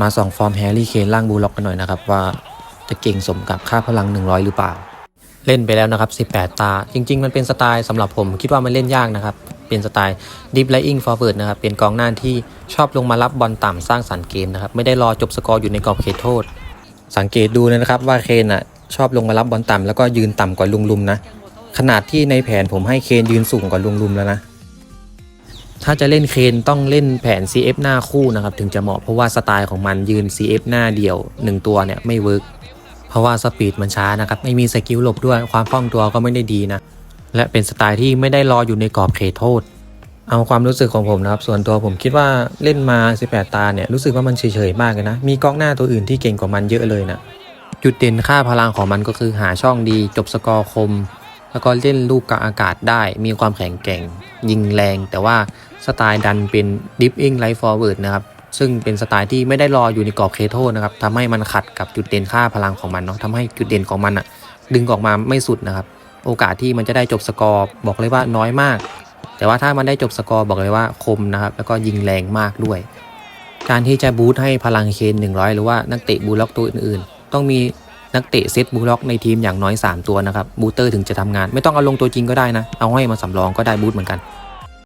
มาส่องฟอร์มแฮร์รี่เคนล่างบูลล็อกกันหน่อยนะครับ ว่าจะเก่งสมกับค่าพลัง 100 หรือเปล่า เล่นไปแล้วนะครับ 18 ตา จริง ๆ มันเป็นสไตล์สำหรับผมคิดว่ามันเล่นยากนะครับ เป็นสไตล์ Deep Lying Forward นะครับ เป็นกองหน้าที่ชอบลงมารับบอลต่ำสร้างสรรค์เกมนะครับ ไม่ได้รอจบสกอร์อยู่ในกรอบเขตโทษ สังเกตดูนะครับว่าเคนอะชอบลงมารับบอลต่ำแล้วก็ยืนต่ำกว่าลุงลุมนะขนาดที่ในแผนผมให้เคนยืนสูงกว่าลุงลุมแล้วนะ ถ้าจะเล่นเคนต้องเล่นแผน CF หน้าคู่นะครับ ถึงจะเหมาะเพราะว่าสไตล์ของมันยืน CF หน้าเดี่ยว 1 ตัวเนี่ยไม่เวิร์กเพราะว่าสปีดมันช้านะครับ ไม่มีสกิลหลบด้วยความคล่องตัวก็ไม่ได้ดีนะ และเป็นสไตล์ที่ไม่ได้รออยู่ในกรอบเขตโทษ เอาความรู้สึกของผมนะครับ ส่วนตัวผมคิดว่าเล่นมา 18 ตาเนี่ยรู้สึกว่ามันเฉยๆมากเลยนะ มีกองหน้าตัวอื่นที่เก่งกว่ามันเยอะเลยนะจุดเด่นค่าพลังของมันก็คือหาช่องดี จบสกอร์คม แล้วก็เล่นลูกกลางอากาศได้ มีความแข็งแกร่ง ยิงแรง แต่ว่าสไตล์ดันเป็น Deep In Light Forward นะครับ ซึ่งเป็นสไตล์ที่ไม่ได้รออยู่ในกรอบเคโทนะครับทำให้มันขัดกับจุดเด่นค่าพลังของมันเนาะทำให้จุดเด่นของมันอะดึงออกมาไม่สุดนะครับ โอกาสที่มันจะได้จบสกอร์บอกเลยว่าน้อยมาก แต่ว่าถ้ามันได้จบสกอร์บอกเลยว่าคมนะครับ แล้วก็ยิงแรงมากด้วย การที่จะบูทให้พลังเคน100 หรือว่านักเตะบูล็อกตัวอื่นๆ ต้องมี นักเตะเซตบูลล็อกในทีมอย่างน้อย 3 ตัวนะครับบูเตอร์ถึงจะทำงาน ไม่ต้องเอาลงตัวจริงก็ได้นะ เอาให้มาสำรองก็ได้บูทเหมือนกัน